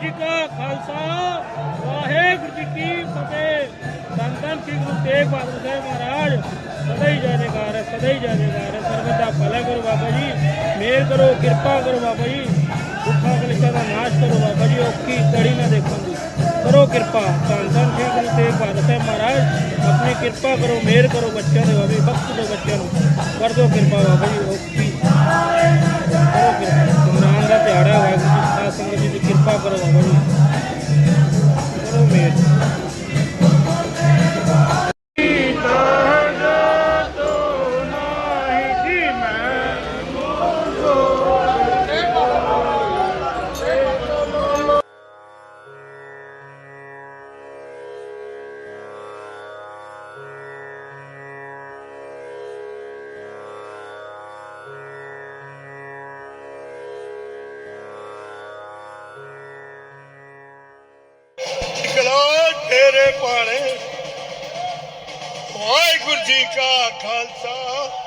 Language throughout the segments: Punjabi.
ਜੀ ਕਾ ਖਾਲਸਾ, ਵਾਹਿਗੁਰੂ ਜੀ ਕੀ ਫਤਿਹ। ਧੰਨ ਧੰਨ ਸ੍ਰੀ ਗੁਰੂ ਤੇਗ ਬਹਾਦਰ ਸਾਹਿਬ ਮਹਾਰਾਜ, ਸਦਾ ਹੀ ਜੈ ਹੈ, ਸਦਾ ਹੀ ਜੈ ਹੈ। ਸਰਬਤ ਦਾ ਭਲਾ ਕਰੋ ਬਾਬਾ ਜੀ ਮਿਹਰ ਕਰੋ, ਕਿਰਪਾ ਕਰੋ ਬਾਬਾ ਜੀ। ਦੁੱਖਾਂ ਕਲੇਸ਼ਾਂ ਦਾ ਨਾਸ਼ ਕਰੋ ਬਾਬਾ ਜੀ, ਔਖੀ ਕੜੀ ਨਾ ਦੇਖਣ ਦੀ। ਕਰੋ ਕਿਰਪਾ। ਧੰਨ ਧੰਨ ਸ੍ਰੀ ਗੁਰੂ ਤੇਗ ਬਹਾਦਰ ਸਾਹਿਬ ਮਹਾਰਾਜ, ਆਪਣੀ ਕਿਰਪਾ ਕਰੋ ਮਿਹਰ ਕਰੋ ਬੱਚਿਆਂ ਦੇ ਬਾਬੇ, ਬਖਸ਼ ਦਿਓ ਬੱਚਿਆਂ ਨੂੰ। ਕਰ ਦਿਓ ਕਿਰਪਾ ਬਾਬਾ ਜੀ, ਔਖੀ। ਕਰੋ ਕਿਰਪਾ। ਪਾਣੇ ਵਾਹਿਗੁਰੂ ਜੀ ਕਾ ਖਾਲਸਾ।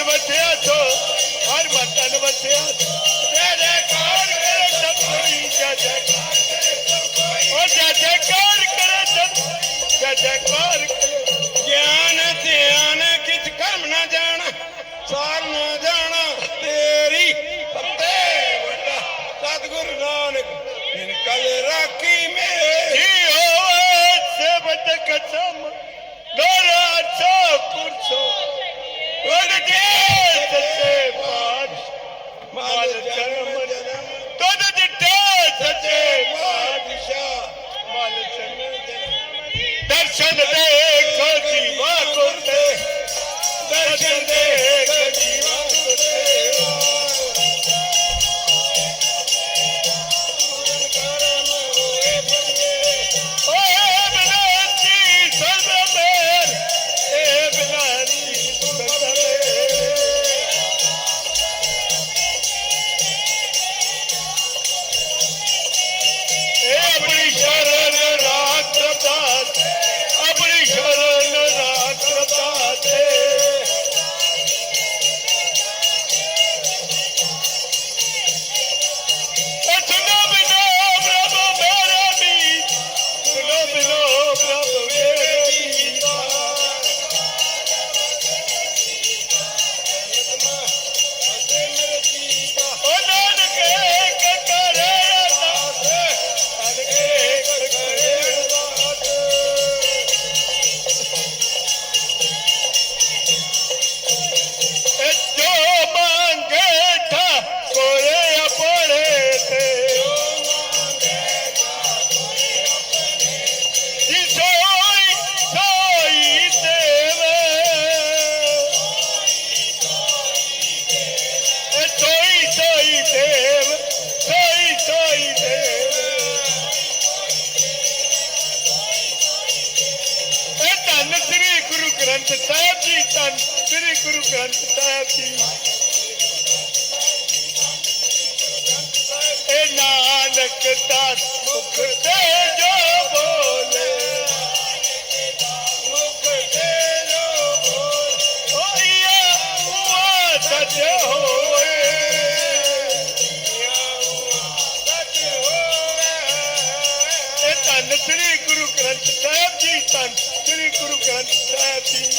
ਵਤਨ ਵਸਿਆ ਛੋ ਹਰ ਵਤਨ ਵਸਿਆ ਜੈ। ਜੈਕਾਰ ਕਰੋ ਸਤਿਗੁਰੂ ਜੈ ਜੈਕਾਰ ਕਰੋ ਜੈ ਜੈਕਾਰ ਕਰੋ ਜੈ ਜੈਕਾਰ ਗ੍ਰੰਥ ਸਾਹਿਬ ਜੀ ਇਹ ਨਾਨਕ ਦਾ ਸੁਖ ਤੇ ਜੋ ਬੋਲੇ। ਮੁਖ ਤੇ ਜੋ ਬੋਲੇ ਹੋਇਆ ਹੁਆ ਸੱਚ ਹੋਏ ਧੰਨ ਸ੍ਰੀ ਗੁਰੂ ਗ੍ਰੰਥ ਸਾਹਿਬ ਜੀ, ਧੰਨ ਸ੍ਰੀ ਗੁਰੂ ਗ੍ਰੰਥ ਸਾਹਿਬ ਜੀ।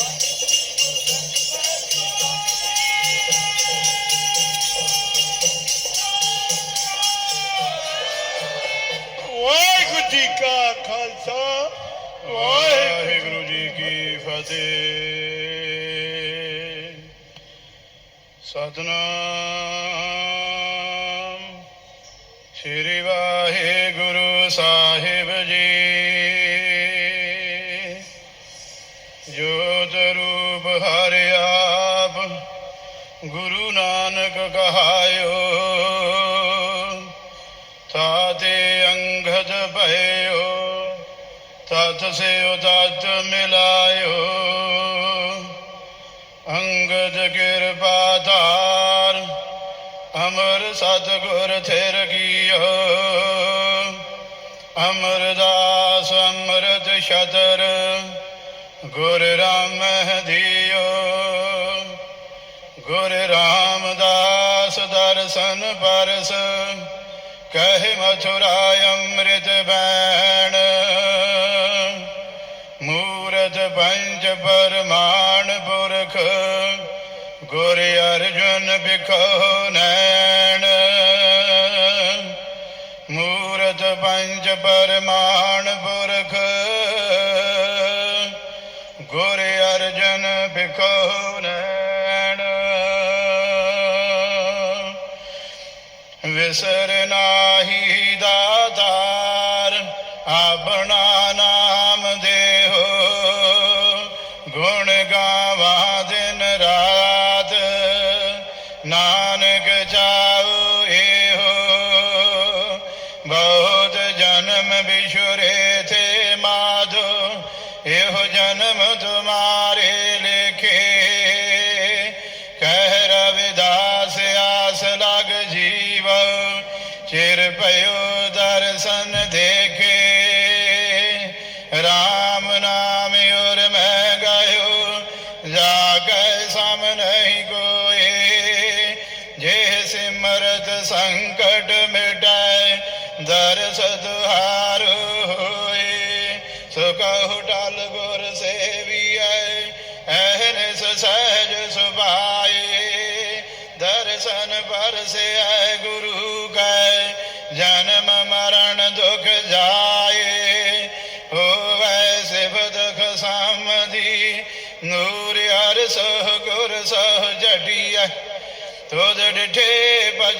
ਕੀ ਫਤਿਹ ਸਤਨਾਮ ਸ੍ਰੀ ਵਾਹਿਗੁਰੂ ਸਾਹਿਬ ਜੀ। ਜੋਤ ਰੂਪ ਹਰਿ ਆਪ ਗੁਰੂ ਨਾਨਕ ਕਹਾਇਓ। ਤਾਤੇ ਅੰਗਦ ਭਇਓ। ਤਤ ਸੇ ਉਦਤ ਮਿਲਾਇ ਅੰਗਦ ਕਿਰਪਾ ਧਾਰ, ਅਮਰ ਸਤਗੁਰ ਥਿਰ ਕੀਓ ਅਮਰਦਾਸ ਅੰਮ੍ਰਿਤ ਸ਼ਤਰ ਗੁਰ ਰਾਮ ਰਾਮਹਿ ਗੁਰ ਰਾਮਦਾਸ ਦਰਸ਼ਨ ਪਰਸ, ਕਹਿ ਮਥੁਰਾ ਅੰਮ੍ਰਿਤ ਬੈਣ। ਮੂਰਤ ਪੰਜ ਪਰਮਾਨ ਪੁਰਖ ਗੁਰ ਅਰਜੁਨ ਬਿਖੋ ਨੈਣ। ਮੂਰਤ ਪੰਜ ਪਰਮਾਨ ਪੁਰਖ। ਗੁਰ ਅਰਜਨ ਬਿਖੋ ਨੈਣ। ਵਿਸਰ ਨਾਹੀ ਦਾਤਾਰ, ਆਪਣਾ ਨਾਮ ਦੇਹੋ। ਗੁਣ ਗਾਵਾ ਸੰਕਟ ਮਿਟਾਏ ਦਰਸ ਦੁਹਾਰ ਹੋਏ। ਸੋ ਕਹੋ ਟਲ ਗੁਰ ਸੇਵੀਐ ਐਹਨਿਸ ਸਹਿਜ ਸੁਭਾਏ। ਦਰਸ਼ਨ ਪਰਸਿਐ ਗੁਰੂ ਕੈ, ਜਨਮ ਮਰਨ ਦੁਖ ਜਾਏ। ਹੋਵੈ ਸਿਵਦਖ ਸਾਮਦੀ ਨੂਰ ਹਰ ਸਹ ਗੁਰ ਸੋ ਜਡੀਐ ਤੋਦ ਡਿਠੇ ਭਜ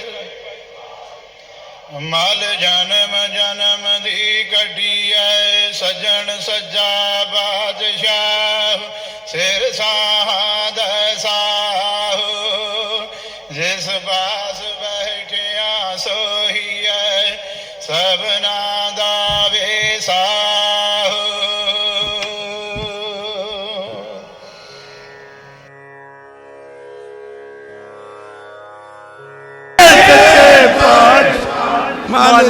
ਮਲ ਜਨਮ ਜਨਮ ਦੀ ਕੱਢੀਐ ਸਜਣ ਸੱਜਾ ਬਾਦਸ਼ਾਹ ਸਿਰ ਸਾਹਦ ਮਨ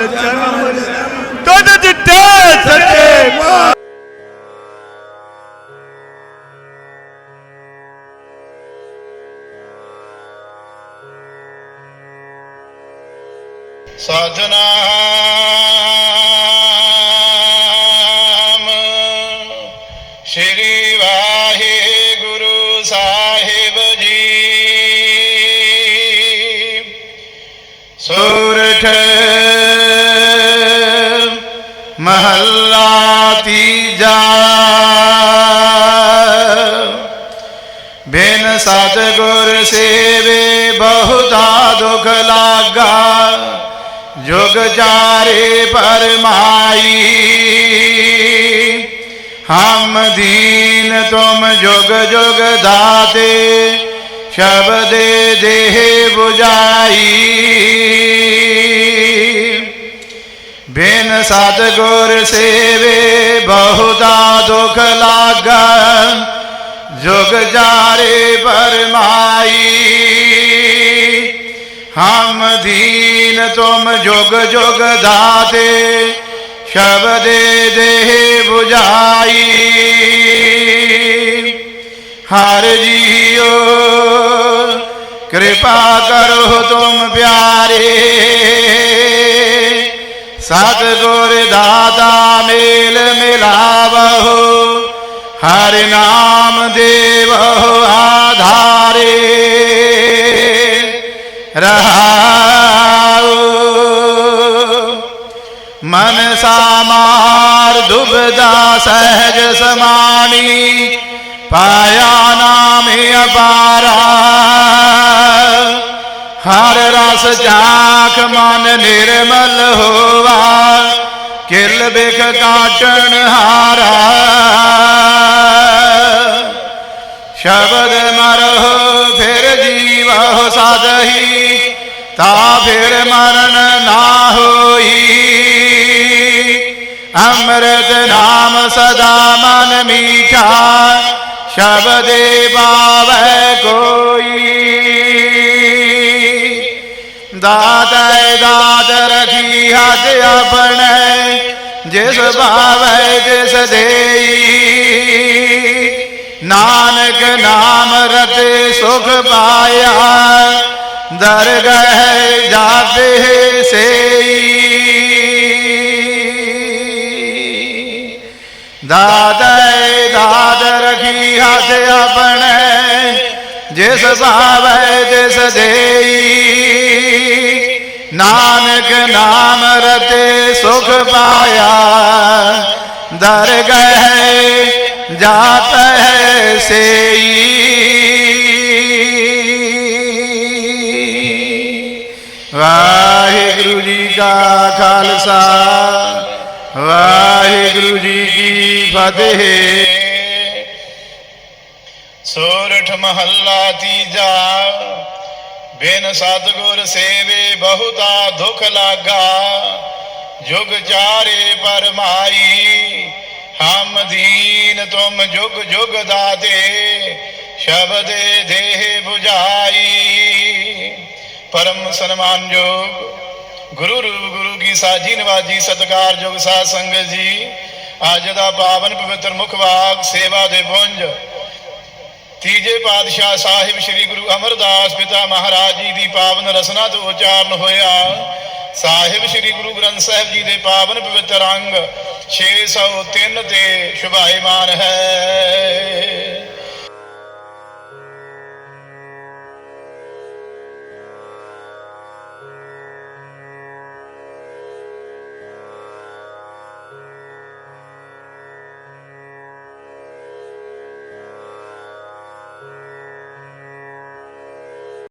ਬਹੁਤਾ ਦੁਖ ਲਾਗਾ ਜੁਗ ਜਾਰੇ ਪਰਮਾਈ ਹਮ ਦੀਨ ਤੁਮ ਜੁਗ ਜੁਗ ਦਾਤੇ ਸ਼ਬਦ ਦੇਹ 부ਜਾਈ ਬਿਨ ਸਤਿਗੁਰ ਸੇਵੇ ਬਹੁਤਾ ਦੁਖ ਲਾਗਾ ਜੁਗ ਜਾਰੇ ਪਰਮਾਈ ਹਮ ਦੀਨ ਤੁਮ ਜੁਗ ਜੁਗ ਦਾਤੇ ਸ਼ਬਦ ਦੇਹ 부ਜਾਈ ਹਰ ਜੀਓ ਕਿਰਪਾ ਕਰੋ ਤੁਮ ਪਿਆਰੇ, ਸਤਿਗੁਰ ਦਾਤਾ ਮੇਲ ਮਿਲਾਵਹੁ, ਹਰ ਨਾਮ ਦੇਵਹੁ ਆਧਾਰੇ। ਰਹਾਉ ਮਨ ਸਾਮਾਰ ਦੁਬਦਾ ਸਹਿਜ ਸਮਾਣੀ, ਪਾਇਆ ਨਾਮ ਅਪਾਰਾ। ਹਰ ਰਸ ਚਾਖ ਮਨ ਨਿਰਮਲ ਹੋਵਾ ਕਿਲ ਬਿਖ ਕਾਟਣ ਹਾਰਾ। ਸ਼ਬਦ ਜੀਵਹੁ ਸਦਹੀ ਤਾ ਫਿਰ ਮਰਨ ਨਾ ਹੋਈ। ਅੰਮ੍ਰਿਤ ਨਾਮ ਸਦਾ ਮਨ ਮੀਠਾ ਸ਼ਬਦੇ ਬਾਵੈ ਕੋਈ। ਦਾਤੈ ਦਾਤ ਰਖੀ ਹੱਥ ਆਪਣੇ, ਜਿਸ ਭਾਵੈ ਜਿਸ ਦੇਈ। ਨਾਨਕ ਨਾਮ ਰਤੇ ਸੁਖ ਪਾਇਆ, ਦਰਗਹਿ ਜਾਪੇ ਸੇਈ। ਦਾਤੈ ਦਾਤ ਰਖੀ ਹੱਥ ਆਪਣੇ, ਜਿਸ ਭਾਵੈ ਤਿਸ ਦੇਈ। ਨਾਨਕ ਨਾਮ ਰਤੇ ਸੁਖ ਪਾਇਆ, ਦਰਗਹਿ ਜਾਤ ਹੈ ਸੇਈ ਵਾਹਿਗੁਰੂ ਜੀ ਕਾ ਖਾਲਸਾ ਵਾਹਿਗੁਰੂ ਜੀ ਕੀ ਫਤਿਹ ਸੋਰਠ ਮਹੱਲਾ ਤੀਜਾ ਬਿਨ ਸਤਗੁਰ ਸੇਵੇ ਬਹੁਤਾ ਦੁਖ ਲਾਗਾ ਜੁਗ ਚਾਰੇ ਪਰਮਾਈ ਹਮ ਤੁਮ ਜੁਗ ਜੁਗ ਦਾਤੇ, ਸ਼ਬਦ ਦੇਹ 부ਜਾਈ ਪਰਮ ਸਨਮਾਨਯੋਗ ਗੁਰੂ ਰੂਪ ਗੁਰੂ ਕੀ ਸਾਜੀ ਨਵਾਜੀ ਸਤਕਾਰਯੋਗ ਸਾਧ ਸੰਗਤ ਜੀ। ਅੱਜ ਦਾ ਪਾਵਨ ਪਵਿੱਤਰ ਮੁਖ ਵਾਕ, ਸੇਵਾ ਦੇ ਪੁੰਜ। ਤੀਜੇ ਪਾਤਸ਼ਾਹ ਸਾਹਿਬ ਸ੍ਰੀ ਗੁਰੂ ਅਮਰਦਾਸ ਪਿਤਾ ਮਹਾਰਾਜ ਜੀ ਦੀ ਪਾਵਨ ਰਸਨਾ ਤੋਂ ਉਚਾਰਨ ਹੋਇਆ। ਸਾਹਿਬ ਸ੍ਰੀ ਗੁਰੂ ਗ੍ਰੰਥ ਸਾਹਿਬ ਜੀ ਦੇ ਪਾਵਨ ਪਵਿੱਤਰ ਅੰਗ 603 ਤੇ ਸ਼ੁਭਾਇਮਾਨ ਹੈ।